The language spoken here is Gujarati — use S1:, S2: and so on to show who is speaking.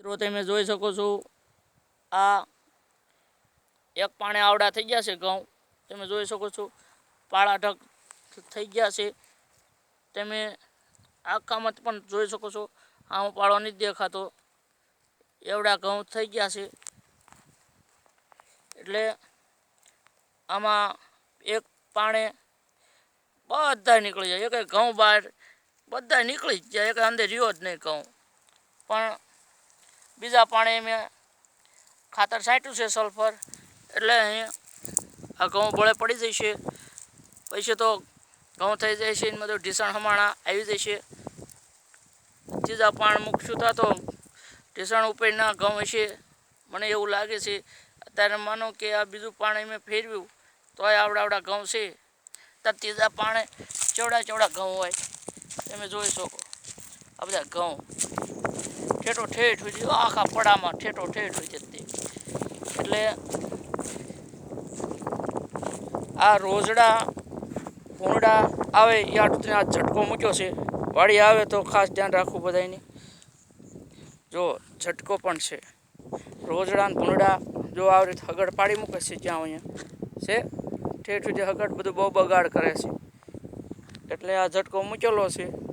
S1: મિત્રો, તમે જોઈ શકો છો, આ એક પાણે આવડા થઈ ગયા છે ઘઉં. તમે જોઈ શકો છો, પાળા ઢક થઈ ગયા છે. તમે આખામાં પણ જોઈ શકો છો, આમાં પાળો નથી દેખાતો. એવડા ઘઉં થઈ ગયા છે. એટલે આમાં એક પાણે બધા નીકળી જાય. એક ઘઉં બહાર બધા નીકળી જ જાય, એક અંદર રહ્યો જ નહીં ઘઉં. પણ બીજા પાણી મેં ખાતર છાંટ્યું છે સલ્ફર એટલે અહીં આ ઘઉં બળે પડી જશે પછી તો ઘઉં થઈ જાય છે, એમાં તો ઢીસણ હમાણા આવી જશે ત્રીજા પાણ મૂકશું તા ઢીસણ ઉપરના ઘઉં હશે. મને એવું લાગે છે. અત્યારે માનો કે આ બીજું પાણી મેં ફેરવ્યું, તોય આવડા આવડા ઘઉં છે. ત્યાં ત્રીજા પાણે ચવડા ચવડા ઘઉં હોય. તમે જોઈ શકો. આ બધા ઘઉં. ઠેઠો ઠેઠ સુધી આખા પડામાં ઠેઠો ઠેઠ હોય જતી એટલે આ રોજડા, ભૂંડા આવે, એ આટલું આ ઝટકો મૂક્યો છે. વાડી આવે તો ખાસ ધ્યાન રાખવું બધાને જો, ઝટકો પણ છે. રોજડા ને ભૂંડા જો આવી રીતે હગડ પાડી મૂકે છે જ્યાં અહીંયા. છે? ઠેઠ સુધી હગડ બધું બહુ બગાડ કરે છે. એટલે આ ઝટકો મૂકેલો છે.